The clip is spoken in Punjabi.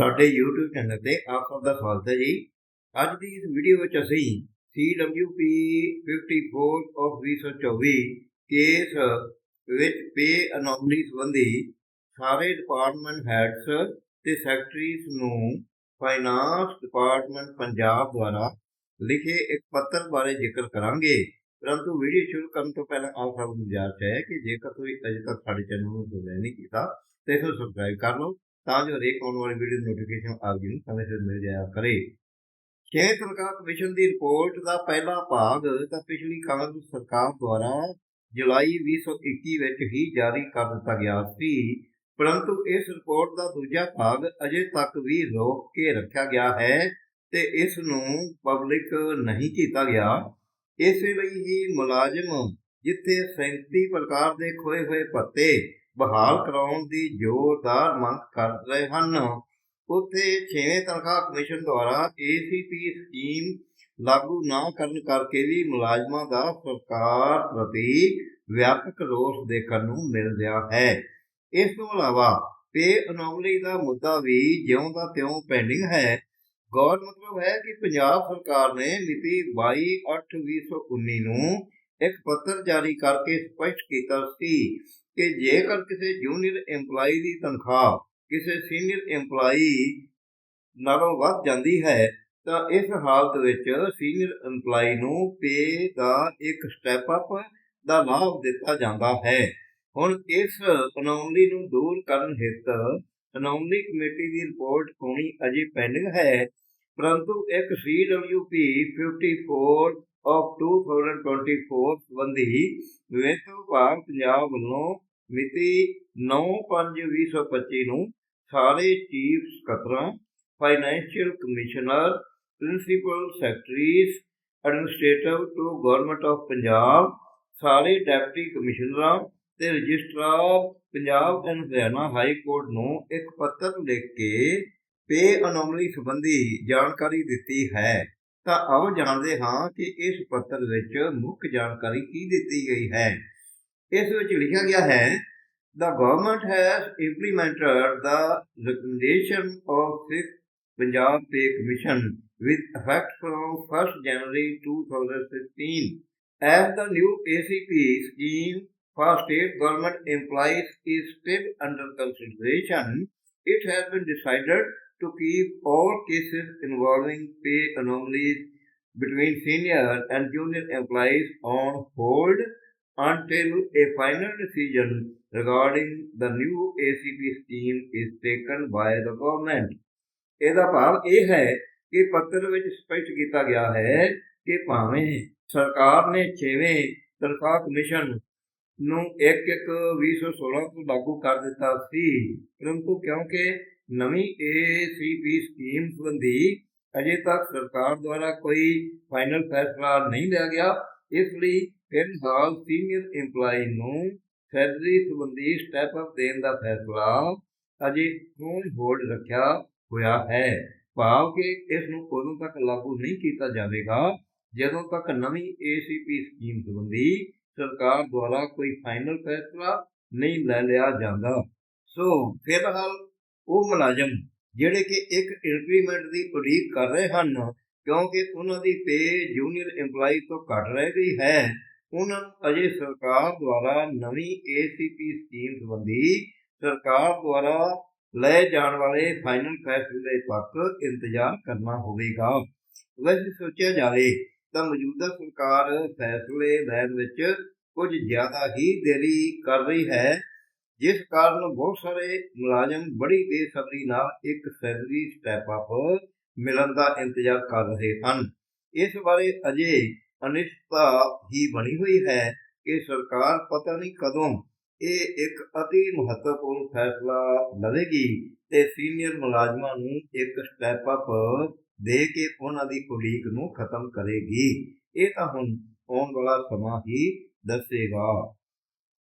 ਸਾਡੇ YouTube ਚੈਨਲ ਤੇ ਆਪ ਸਭ ਦਾ ਸਵਾਗਤ ਹੈ ਜੀ। ਅੱਜ ਦੀ ਇਸ ਵੀਡੀਓ ਵਿੱਚ ਅਸੀਂ CWP 54 of 2024 ਕੇਸ ਵਿੱਚ ਪੇ ਅਨੋਮਲੀ ਸੰਬੰਧੀ ਸਾਰੇ ਡਿਪਾਰਟਮੈਂਟ ਹੈਡਸ ਤੇ ਸੈਕਟਰੀਜ਼ ਨੂੰ ਫਾਈਨਾਂਸ ਡਿਪਾਰਟਮੈਂਟ ਪੰਜਾਬ ਦੁਆਰਾ ਲਿਖੇ ਇੱਕ ਪੱਤਰ ਬਾਰੇ ਜ਼ਿਕਰ ਕਰਾਂਗੇ। ਪਰੰਤੂ ਵੀਡੀਓ ਸ਼ੁਰੂ ਕਰਨ ਤੋਂ ਪਹਿਲਾਂ ਆਪ ਸਭ ਨੂੰ ਗੁਜ਼ਾਰਿਸ਼ ਹੈ ਕਿ ਜੇਕਰ ਤੁਸੀਂ ਅਜੇ ਤੱਕ ਸਾਡੇ ਚੈਨਲ ਨੂੰ ਸਬਸਕ੍ਰਾਈਬ ਨਹੀਂ ਕੀਤਾ, ਤਾਂ ਇਸ ਨੂੰ ਸਬਸਕ੍ਰਾਈਬ ਕਰ ਲਓ। ਤਾਂ ਜੋ ਹਰੇਕ ਆਉਣ ਵਾਲੀ ਵੀਡੀਓ ਨੋਟੀਫਿਕੇਸ਼ਨ ਆਪ ਜੀ ਨੂੰ ਸਮੇਂ ਸਿਰ ਮਿਲ ਜਾਇਆ ਕਰੇ। ਛੇ ਸਰਕਾਰ ਕਮਿਸ਼ਨ ਦੀ ਰਿਪੋਰਟ ਦਾ ਪਹਿਲਾ ਭਾਗ ਤਾਂ ਪਿਛਲੀ ਕਾਂਗਰਸ ਸਰਕਾਰ ਦੁਆਰਾ ਜੁਲਾਈ 2021 ਵਿੱਚ ਹੀ ਜਾਰੀ ਕਰ ਦਿੱਤਾ ਗਿਆ ਸੀ। ਪਰੰਤੂ ਇਸ ਰਿਪੋਰਟ ਦਾ ਦੂਜਾ ਭਾਗ ਅਜੇ ਤੱਕ ਵੀ ਰੋਕ ਕੇ ਰੱਖਿਆ ਗਿਆ ਹੈ ਤੇ ਇਸ ਨੂੰ ਪਬਲਿਕ ਨਹੀਂ ਕੀਤਾ ਗਿਆ। ਇਸੇ ਲਈ ਹੀ ਮੁਲਾਜ਼ਮ ਜਿੱਥੇ 37 ਪ੍ਰਕਾਰ ਦੇ ਖੋਏ ਹੋਏ ਭੱਤੇ ਬਹਾਲ ਕਰਾਉਣ ਦੀ ਜ਼ੋਰਦਾਰ ਮੰਗ ਕਰ ਰਹੇ ਹਨ। ਉੱਥੇ 6ਵੇਂ ਤਨਖਾਹ ਕਮਿਸ਼ਨ ਦੁਆਰਾ ACP ਸਕੀਮ ਲਾਗੂ ਨਾ ਕਰਨ ਕਰਕੇ ਵੀ ਮੁਲਾਜ਼ਮਾਂ ਦਾ ਸਰਕਾਰ ਪ੍ਰਤੀ ਵਿਆਪਕ ਰੋਸ ਦੇਖਣ ਨੂੰ ਮਿਲ ਰਿਹਾ ਹੈ। ਇਸ ਤੋਂ ਇਲਾਵਾ ਪੇ ਅਨੋਮਲੀ ਦਾ ਮੁੱਦਾ ਵੀ ਜਿਉਂ ਦਾ ਤਿਉਂ ਪੈਂਡਿੰਗ ਹੈ। ਗੌਰ ਮਤਲਬ ਹੈ ਕਿ ਪੰਜਾਬ ਸਰਕਾਰ ਨੇ ਮਿਤੀ 22/8/2019 ਨੂੰ ਇੱਕ ਪੱਤਰ ਜਾਰੀ ਕਰਕੇ ਸਪਸ਼ਟ ਕੀਤਾ ਸੀ ਕਿ ਜੇਕਰ ਕਿਸੇ ਜੂਨੀਅਰ EMPLOYE ਦੀ ਤਨਖਾਹ ਕਿਸੇ ਸੀਨੀਅਰ EMPLOYE ਨਾਲੋਂ ਵੱਧ ਜਾਂਦੀ ਹੈ, ਤਾਂ ਇਸ ਹਾਲਤ ਵਿੱਚ ਸੀਨੀਅਰ EMPLOYE ਨੂੰ ਪੇ ਦਾ ਇੱਕ ਸਟੈਪ ਅਪ ਦਾ ਲਾਭ ਦਿੱਤਾ ਜਾਂਦਾ ਹੈ। ਹੁਣ ਇਸ ਅਨੋਮਲੀ ਨੂੰ ਦੂਰ ਕਰਨ ਹਿੱਤ ਅਨੋਮਲੀ ਕਮੇਟੀ ਦੀ ਰਿਪੋਰਟ ਹੋਣੀ ਅਜੇ ਪੈਂਡਿੰਗ ਹੈ, ਪਰੰਤੂ ਇੱਕ CWP 54 of 2024 ਸੰਬੰਧੀ ਵਿੱਤ ਵਿਭਾਗ ਪੰਜਾਬ ਵੱਲੋਂ ਮਿਤੀ 9/5/2025 ਨੂੰ ਸਾਰੇ chief ਸਕੱਤਰਾਂ financial commissioner principal secretaries administrative to government of Punjab, ਸਾਰੇ ਡਿਪਟੀ ਕਮਿਸ਼ਨਰਾਂ ਤੇ registrar Punjab and Haryana high court ਨੂੰ ਇੱਕ ਪੱਤਰ ਲਿਖ ਕੇ ਪੇ ਅਨੋਮਲੀ ਸੰਬੰਧੀ ਜਾਣਕਾਰੀ ਦਿੱਤੀ ਹੈ। ਤਾਂ ਆਓ ਜਾਣਦੇ ਹਾਂ ਕਿ ਇਸ ਪੱਤਰ ਵਿੱਚ ਮੁੱਖ ਜਾਣਕਾਰੀ ਕੀ ਦਿੱਤੀ ਗਈ ਹੈ ਇਸ ਵਿੱਚ ਲਿਖਿਆ ਗਿਆ ਹੈ The government has implemented the recommendation of Sixth Punjab Pay Commission with effect from 1st January 2016 as the new ACP scheme for state government employees is still under consideration, it has been decided to keep all cases involving pay anomalies between senior and junior employees on hold until a final decision regarding the new ACP scheme is taken by the government. ਇਹਦਾ ਭਾਵ ਇਹ ਹੈ ਕਿ ਪੱਤਰ ਵਿੱਚ ਸਪਸ਼ਟ ਕੀਤਾ ਗਿਆ ਹੈ ਕਿ ਭਾਵੇਂ ਸਰਕਾਰ ਨੇ 6ਵੇਂ ਤਨਖਾਹ ਕਮਿਸ਼ਨ ਨੂੰ 1/1/2016 ਤੋਂ ਲਾਗੂ ਕਰ ਦਿੱਤਾ ਸੀ ਪਰੰਤੂ ਕਿਉਂਕਿ ਨਵੀਂ ACP ਸਕੀਮ ਸੰਬੰਧੀ ਅਜੇ ਤੱਕ ਸਰਕਾਰ ਦੁਆਰਾ ਕੋਈ ਫਾਈਨਲ ਫੈਸਲਾ ਨਹੀਂ ਲਿਆ ਗਿਆ। ਇਸ ਲਈ ਫਿਲਹਾਲ ਸੀਨੀਅਰ EMPLOYE ਨੂੰ ਸੈਲਰੀ ਸੰਬੰਧੀ ਸਟੈਪ ਅਪ ਦੇਣ ਦਾ ਫੈਸਲਾ ਅਜੇ ਔਨ ਹੋਲਡ ਰੱਖਿਆ ਹੋਇਆ ਹੈ। ਭਾਵ ਕਿ ਇਸ ਨੂੰ ਉਦੋਂ ਤੱਕ ਲਾਗੂ ਨਹੀਂ ਕੀਤਾ ਜਾਵੇਗਾ, ਜਦੋਂ ਤੱਕ ਨਵੀਂ ACP ਸਕੀਮ ਸੰਬੰਧੀ ਸਰਕਾਰ ਦੁਆਰਾ ਕੋਈ ਫਾਈਨਲ ਫੈਸਲਾ ਨਹੀਂ ਲੈ ਲਿਆ ਜਾਂਦਾ। ਸੋ ਫਿਲਹਾਲ ਉਹ ਮੁਲਾਜ਼ਮ ਜਿਹੜੇ ਕਿ ਇੱਕ ਇੰਕਰੀਮੈਂਟ ਦੀ ਉਡੀਕ ਕਰ ਰਹੇ ਹਨ, ਕਿਉਂਕਿ ਉਹਨਾਂ ਦੀ ਪੇ ਜੂਨੀਅਰ EMPLOYE ਤੋਂ ਘੱਟ ਰਹਿ ਗਈ ਹੈ, ਉਹਨਾਂ ਨੂੰ ਅਜੇ ਸਰਕਾਰ ਦੁਆਰਾ ਨਵੀਂ ACP ਸਕੀਮ ਸੰਬੰਧੀ ਸਰਕਾਰ ਦੁਆਰਾ ਲਏ ਜਾਣ ਵਾਲੇ ਫਾਈਨਲ ਫੈਸਲੇ ਤੱਕ ਇੰਤਜ਼ਾਰ ਕਰਨਾ ਹੋਵੇਗਾ। ਵੈਸੇ ਸੋਚਿਆ ਜਾਵੇ ਤਾਂ ਮੌਜੂਦਾ ਸਰਕਾਰ ਫੈਸਲੇ ਲੈਣ ਵਿੱਚ ਕੁਝ ਜ਼ਿਆਦਾ ਹੀ ਦੇਰੀ ਕਰ ਰਹੀ ਹੈ। ਜਿਸ ਕਾਰਨ ਬਹੁਤ ਸਾਰੇ ਮੁਲਾਜ਼ਮ ਬੜੀ ਬੇਸਬਰੀ ਨਾਲ ਇੱਕ ਸੈਲਰੀ ਸਟੈਪ ਅਪ ਮਿਲਣ ਦਾ ਇੰਤਜ਼ਾਰ ਕਰ ਰਹੇ ਹਨ। ਇਸ ਬਾਰੇ ਅਜੇ ਅਨਿਸ਼ਚਿਤਤਾ ਹੀ ਬਣੀ ਹੋਈ ਹੈ ਕਿ ਸਰਕਾਰ ਪਤਾ ਨਹੀਂ ਕਦੋਂ ਇਹ ਇੱਕ ਅਤੀ ਮਹੱਤਵਪੂਰਨ ਫੈਸਲਾ ਲਵੇਗੀ ਤੇ ਸੀਨੀਅਰ ਮੁਲਾਜ਼ਮਾਂ ਨੂੰ ਇੱਕ ਸਟੈਪ ਅਪ ਦੇ ਕੇ ਉਹਨਾਂ ਦੀ ਉਡੀਕ ਨੂੰ ਖਤਮ ਕਰੇਗੀ। ਇਹ ਤਾਂ ਹੁਣ ਆਉਣ ਵਾਲਾ ਸਮਾਂ ਹੀ ਦੱਸੇਗਾ।